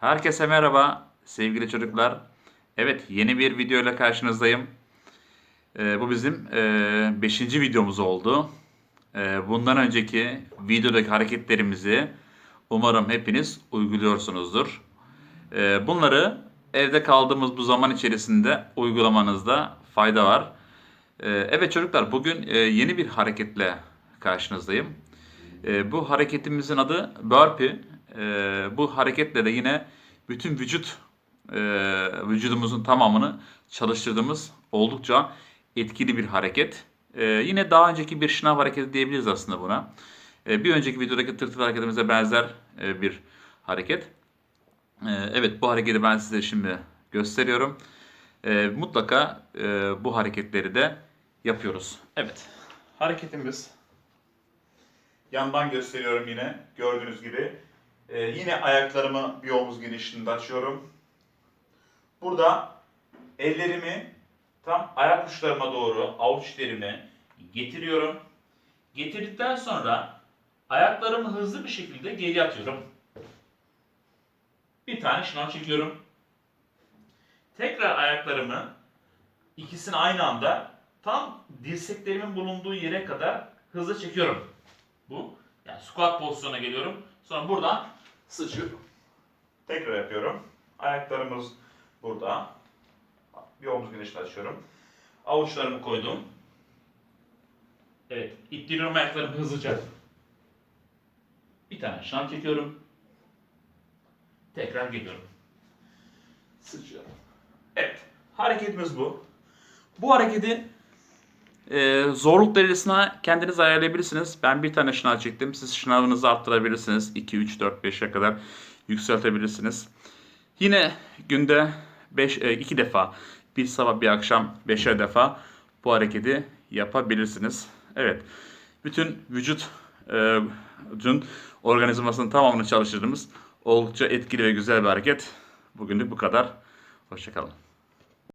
Herkese merhaba sevgili çocuklar. Evet yeni bir video ile karşınızdayım. Ee, bu bizim 5. videomuz oldu. Ee, bundan önceki videodaki hareketlerimizi umarım hepiniz uyguluyorsunuzdur. Ee, bunları evde kaldığımız bu zaman içerisinde uygulamanızda fayda var. Ee, evet çocuklar bugün e, yeni bir hareketle karşınızdayım. Ee, bu hareketimizin adı burpee. Ee, bu hareketle de yine bütün vücut e, vücudumuzun tamamını çalıştırdığımız oldukça etkili bir hareket. Ee, yine daha önceki bir şınav hareketi diyebiliriz aslında buna. Ee, bir önceki videodaki tırtıl hareketimize benzer e, bir hareket. Ee, evet bu hareketi ben size şimdi gösteriyorum. Ee, mutlaka e, bu hareketleri de yapıyoruz. Evet hareketimiz Yandan gösteriyorum yine gördüğünüz gibi. Ee, yine ayaklarımı bir omuz genişliğinde açıyorum. Burada ellerimi tam ayak uçlarıma doğru avuç içlerimi getiriyorum. Getirdikten sonra ayaklarımı hızlı bir şekilde geri atıyorum. Bir tane şınav çekiyorum. Tekrar ayaklarımı ikisini aynı anda tam dirseklerimin bulunduğu yere kadar hızlı çekiyorum bu. Yani squat pozisyonuna geliyorum. Sonra buradan sıçıyorum. Tekrar yapıyorum. Ayaklarımız burada. Bir omuz genişliği açıyorum. Avuçlarımı koydum. Evet. ittiriyorum ayaklarımı hızlıca. Bir tane şınav çekiyorum. Tekrar geliyorum. Sıçıyorum. Evet. Hareketimiz bu. Bu hareketi ee, zorluk derecesine kendiniz ayarlayabilirsiniz. Ben bir tane şınav çektim. Siz şınavınızı arttırabilirsiniz. 2, 3, 4, 5'e kadar yükseltebilirsiniz. Yine günde 5, 2 defa, bir sabah bir akşam 5'er defa bu hareketi yapabilirsiniz. Evet, bütün vücut e, vücudun organizmasının tamamını çalıştırdığımız oldukça etkili ve güzel bir hareket. Bugünlük bu kadar. Hoşçakalın.